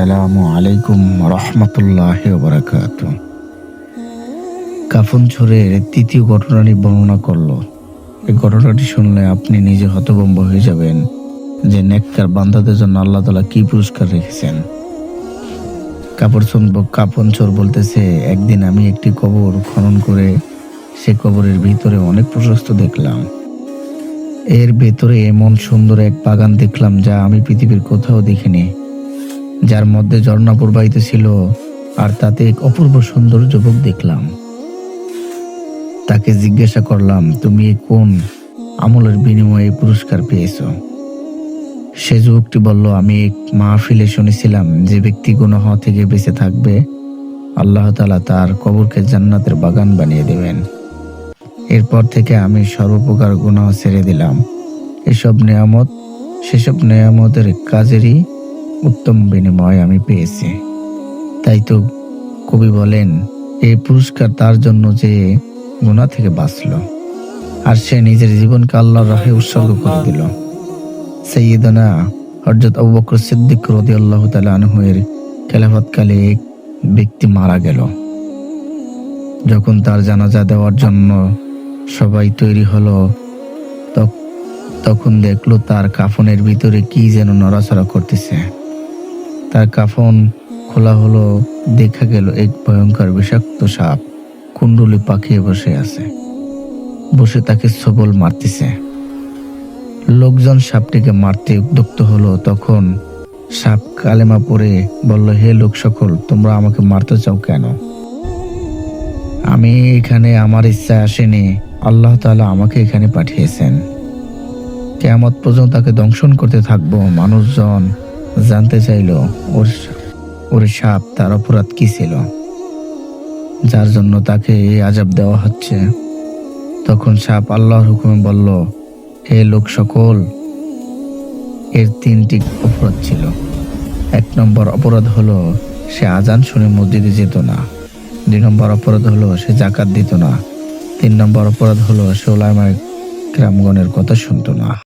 আসসালামু আলাইকুম রহমতুল্লাহ বারাকাত। কাফন ছোড়ের তৃতীয় ঘটনাটি বর্ণনা করল। এই ঘটনাটি শুনলে আপনি নিজে হতভম্ব হয়ে যাবেন যে নেককার বান্দাদের জন্য আল্লাহ তালা কি পুরস্কার রেখেছেন। কাপড় কাপন চোর বলতেছে, একদিন আমি একটি কবর খনন করে সে কবরের ভিতরে অনেক প্রশস্ত দেখলাম। এর ভেতরে এমন সুন্দর এক বাগান দেখলাম যা আমি পৃথিবীর কোথাও দেখিনি। যার মধ্যে ঝর্ণা প্রবাহিত ছিল, আর তাতে এক অপূর্ব সুন্দর যুবক দেখলাম। তাকে জিজ্ঞাসা করলাম, তুমি কোন আমলের বিনিময়ে পুরস্কার পেয়েছ? সে যুবকটি বলল, আমি এক মাহফিলে শুনেছিলাম যে ব্যক্তি গুনাহ থেকে বেঁচে থাকবে, আল্লাহ তালা তার কবরকে জান্নাতের বাগান বানিয়ে দেবেন। এরপর থেকে আমি সর্বপ্রকার গুনাহ ছেড়ে দিলাম। এসব নিয়ামত, সেসব নিয়ামতের কাজেরই উত্তম বিনিময় আমি পেয়েছি। তাই তো কবি বলেন, এই পুরস্কার তার জন্য যে গুণা থেকে বাঁচল, আর সে নিজের জীবনকে আল্লাহর রাহে উৎসর্গ করে দিল। সৈয়দনা হরজত আবু বকর সিদ্দিক রদি আল্লাহ আনহুয়ের খেলাফতকালে এক ব্যক্তি মারা গেল। যখন তার জানাজা দেওয়ার জন্য সবাই তৈরি হলো তখ- তখন দেখল তার কাফনের ভিতরে কি যেন নড়াচড়া করতেছে। তার কাফন খোলা হলো, দেখা গেল এক ভয়ঙ্কর বিষাক্ত সাপ কুণ্ডলি পাখিয়ে বসে আছে। বসে তাকে সবল মারতেছে। লোকজন সাপটিকে মারতে উদ্যুক্ত হলো, তখন সাপ কালেমা পরে বলল, হে লোক সকল, তোমরা আমাকে মারতে চাও কেন? আমি এখানে আমার ইচ্ছা আসেনি। আল্লাহ তাআলা আমাকে এখানে পাঠিয়েছেন। কেয়ামত পর্যন্ত তাকে দংশন করতে থাকব। মানুষজন জানতে চাইলো ওর ওর সাপ তার অপরাধ কি ছিল। যার জন্য তাকে এই আজাব দেওয়া হচ্ছে। তখন সাপ আল্লাহর হুকুমে বলল, হে লোক সকল, এর তিনটি অপরাধ ছিল। এক নম্বর অপরাধ হলো, সে আজান শুনে মসজিদে যেত না। দুই নম্বর অপরাধ হলো, সে জাকাত দিত না। তিন নম্বর অপরাধ হলো, সে ওলামায়, গ্রামগণের কথা শুনতো না।